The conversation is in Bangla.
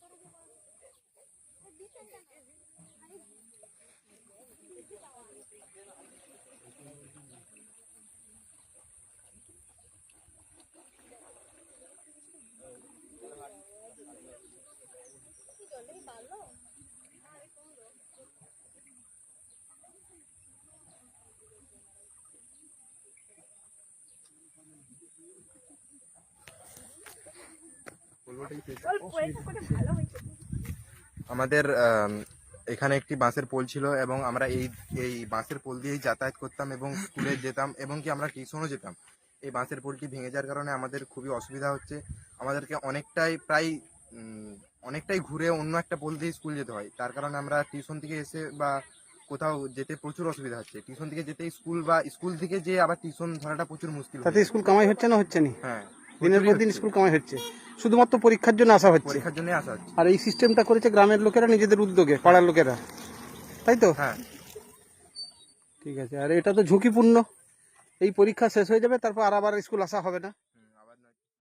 করে দিব আর দিতে চাই আমাদের এখানে একটি বাঁশের পোল ছিল এবং আমরা এই এই বাঁশের পোল দিয়েই যাতায়াত করতাম এবং স্কুলে যেতাম এবং কি আমরা টিউশনও যেতাম। এই বাঁশের পোলটি ভেঙে যাওয়ার কারণে আমাদের খুবই অসুবিধা হচ্ছে। আমাদেরকে অনেকটাই প্রায় অনেকটাই ঘুরে অন্য একটা পোল দিয়ে স্কুল যেতে হয়। তার কারণে আমরা টিউশন থেকে এসে বা কোথাও যেতে প্রচুর অসুবিধা হচ্ছে। টিউশন থেকে যেতে স্কুল বা স্কুল থেকে যে আবার টিউশন ধরাটা প্রচুর মুশকিল তাতে স্কুল কামাই হচ্ছে না হচ্ছে না? হ্যাঁ দিনের পর দিন স্কুল কামাই হচ্ছে। শুধুমাত্র পরীক্ষার জন্য আসা হচ্ছে। পরীক্ষার জন্য আসা হচ্ছে। আর এই সিস্টেমটা করেছে গ্রামের লোকেরা নিজেদের উদ্যোগে পাড়ার লোকেরা। তাই তো? হ্যাঁ। ঠিক আছে আর এটা তো ঝুঁকিপূর্ণ। এই পরীক্ষা শেষ হয়ে যাবে তারপর আর আবার স্কুল আসা হবে না।